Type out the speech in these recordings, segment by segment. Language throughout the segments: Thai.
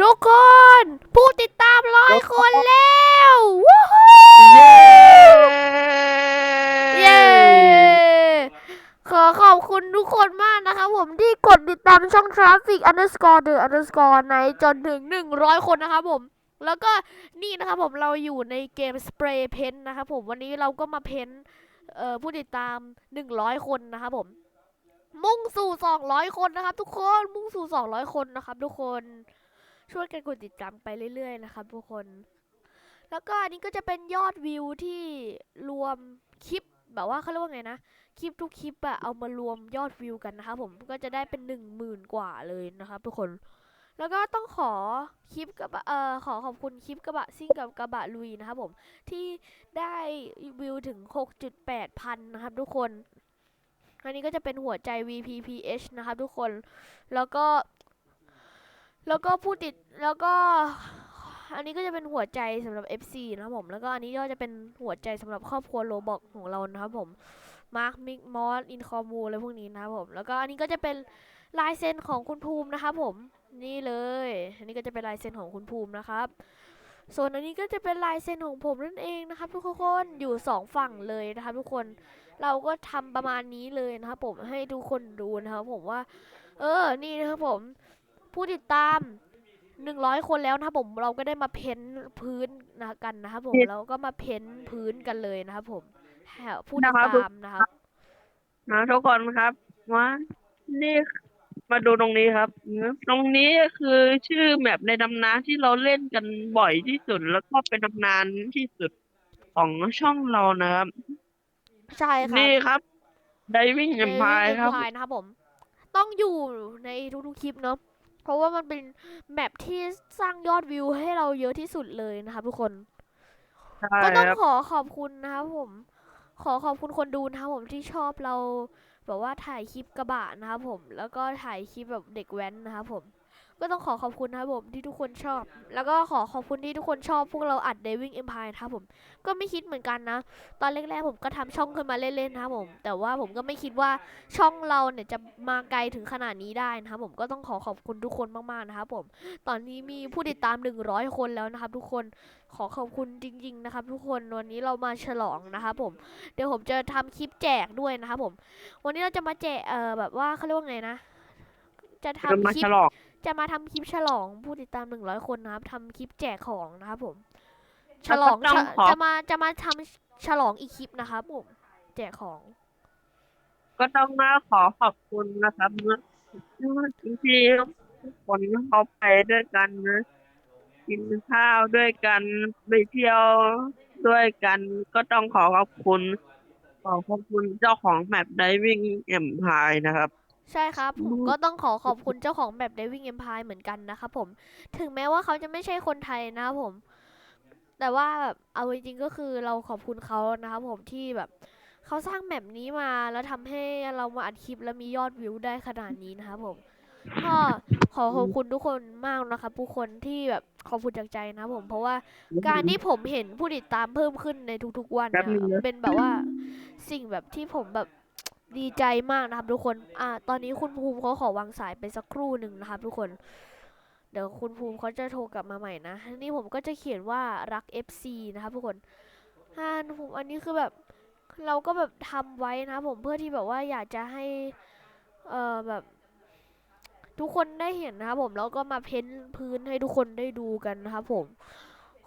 ทุกคน ผู้ติดตามร้อยคนแล้ววู้ฮู้เย้เย้ขอขอบคุณทุกคนมากนะครับผมที่กดติดตามช่อง Traffic Underscore The Underscore ในจนถึง 100 คนนะครับผม แล้วก็นี่นะครับผมเราอยู่ในเกม Spray Paint นะครับผมวันนี้เราก็มาเพ้นท์เอ่อผู้ติดตาม 100 คนนะครับผมมุ่งสู่ 200 คนนะครับทุกคนมุ่งสู่ 200 คนนะครับทุกคน ช่วยกันกดติดตามไปเรื่อยๆนะครับทุกคน แล้วก็อันนี้ก็จะเป็นยอดวิวที่รวมคลิปแบบว่าเขาเรียกว่าไงนะ คลิปทุกคลิปอะเอามารวมยอดวิวกันนะครับผมก็จะได้เป็นหนึ่งหมื่นกว่าเลยนะครับทุกคน แล้วก็ต้องขอคลิปกระบะเอ่อขอขอบคุณคลิปกระบะซิ่งกับกระบะลุยนะครับผมที่ได้วิวถึง 6.8 พันนะครับทุกคนอันนี้ก็จะเป็นหัวใจ VPPH นะครับทุกคน แล้วก็ แล้วก็ผู้ติดแล้วก็ อันนี้ก็จะเป็นหัวใจสำหรับ FC นะครับผมแล้วก็อันนี้ก็จะเป็นหัวใจสำหรับครอบครัวโรบอกของเรานะครับผมมาร์คมิกมอสอินคอมูอะไรพวกนี้นะครับผมแล้วก็อันนี้ก็จะเป็นลายเซ็นของคุณภูมินะครับผมนี่เลย อันนี้ก็จะเป็นลายเซ็นของคุณภูมินะครับ ส่วนอันนี้ก็จะเป็นลายเซ็นของผมนั่นเองนะครับ ทุกคนอยู่สองฝั่งเลยนะครับทุกคนเราก็ทำประมาณนี้เลยนะครับผมให้ทุกคนดูนะครับผมว่า เออนี่นะครับผม ผู้ติดตามหนึ่งร้อยคนแล้วนะครับผมเราก็ได้มาเพ้นท์พื้นนะกันนะครับผมเราก็มาเพ้นท์พื้นกันเลยนะครับผมแถวผู้ติดตามนะครับนะทุกคนครับว่านี่มาดูตรงนี้ครับ ตรงนี้คือชื่อแมปในตำนานที่เราเล่นกันบ่อยที่สุด แล้วก็เป็นตำนานที่สุดของช่องเรานะครับ ใช่ครับ นี่ครับ Diving ใน Empire ครับ Empire นะครับผม ต้องอยู่ในทุกๆคลิปเนาะ เพราะว่ามันเป็นแมปที่สร้างยอดวิวให้เราเยอะที่สุดเลยนะครับทุกคนใช่ก็ต้องครับขอขอบคุณนะครับผม ขอขอบคุณคนดูนะครับผมที่ชอบเราแบบว่าถ่ายคลิปกระบะนะครับผม แล้วก็ถ่ายคลิปแบบเด็กแว้นนะครับผม ก็ต้องขอขอบคุณนะครับผมที่ทุกคนชอบ แล้วก็ขอขอบคุณที่ทุกคนชอบพวกเราอัด Diving Empire นะครับผม ก็ไม่คิดเหมือนกันนะ ตอนแรกๆผมก็ทำช่องขึ้นมาเล่นๆนะครับผม แต่ว่าผมก็ไม่คิดว่าช่องเราเนี่ยจะมาไกลถึงขนาดนี้ได้นะครับผม ก็ต้องขอขอบคุณทุกคนมากๆนะครับผม ตอนนี้มีผู้ติดตาม 100 คนแล้วนะครับ ทุกคน ขอขอบคุณจริง ๆ นะครับ ทุกคน วันนี้เรามาฉลองนะครับผม เดี๋ยวผมจะทำคลิปแจกด้วยนะครับผม วันนี้เราจะมาแจก เอ่อ แบบว่าเขาเรียกว่าไงนะ จะจะทำมาคลิฉปลองจะมาทำคลิปฉลองผู้ติดตาม100คนนะครับทำคลิปแจกของนะครับผม ฉลองแล้วก็ต้องฉะขอจะมาจะมาทำฉลองอีกคลิปนะครับผมแจกของ ก็ต้องมาขอขอบคุณนะครับที่ทุกคนเขาไปด้วยกันนะกินข้าวด้วยกันไปเที่ยวด้วยกัน ก็ต้องขอขอบคุณ ขอขอบคุณเจ้าของแมป Diving Empire นะครับ ใช่ครับผมอืมก็ต้องขอขอบคุณเจ้าของแบบ Diving Empire เหมือนกันนะครับผม ถึงแม้ว่าเขาจะไม่ใช่คนไทยนะครับผม แต่ว่าแบบเอาจริงๆก็คือเราขอบคุณเขานะครับผมที่แบบเขาสร้างแมปนี้มาแล้วทำให้เรามาอัดคลิปแล้วมียอดวิวได้ขนาดนี้นะครับผมก็ขอขอบคุณทุกคนมากนะครับทุกคนที่แบบขอบคุณจากใจนะครับผม เพราะว่าการที่ผมเห็นผู้ติดตามเพิ่มขึ้นในทุกๆวันแป๊บนึงเนี่ยนะเป็นแบบว่าสิ่งแบบที่ผมแบบ ดีใจมากนะครับทุกคน อ่า ตอนนี้คุณภูมิเขาขอวางสายไปสักครู่หนึ่งนะครับทุกคน เดี๋ยวคุณภูมิเขาจะโทรกลับมาใหม่นะ นี่ผมก็จะเขียนว่ารัก FC นะครับทุกคนอ่าผมอันนี้คือแบบเราก็แบบทำไว้นะครับผมเพื่อที่แบบว่าอยากจะให้ เอ่อแบบ ทุกคนได้เห็นนะครับผมแล้วก็มาเพ้นท์พื้นให้ทุกคนได้ดูกันนะครับผม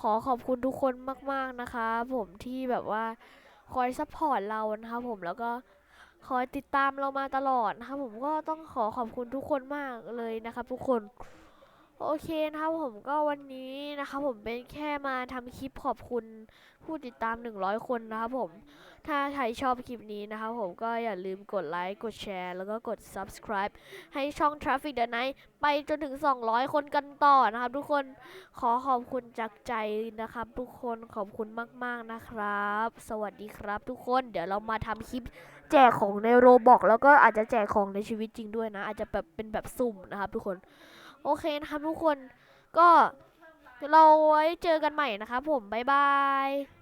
ขอขอบคุณทุกคนมาก ๆนะคะ ผมที่แบบว่าคอยซัพพอร์ตเรานะครับผมแล้วก็ คอยติดตามเรามาตลอดนะครับผมก็ต้องขอขอบคุณทุกคนมากเลยนะครับทุกคนโอเคนะครับผมก็วันนี้นะครับผมเป็นแค่มาทำคลิปขอบคุณผู้ติดตาม 100 คนนะครับผม ถ้าใครชอบคลิปนี้นะครับผมก็อย่าลืมกดไลค์กดแชร์ แล้วก็กด subscribe ให้ช่อง Traffic the Night ไปจนถึง 200 คนกันต่อนะครับทุกคนขอขอบคุณจากใจนะครับ ทุกคนขอบคุณมาก ๆนะครับ สวัสดีครับทุกคนเดี๋ยวเรามาทำคลิป แจกของในโรบอกแล้วก็อาจจะแจกของในชีวิตจริงด้วยนะ อาจจะแบบเป็นแบบสุ่มนะครับทุกคน โอเคนะครับทุกคนก็เราไว้เจอกันใหม่นะครับผม บ๊ายบาย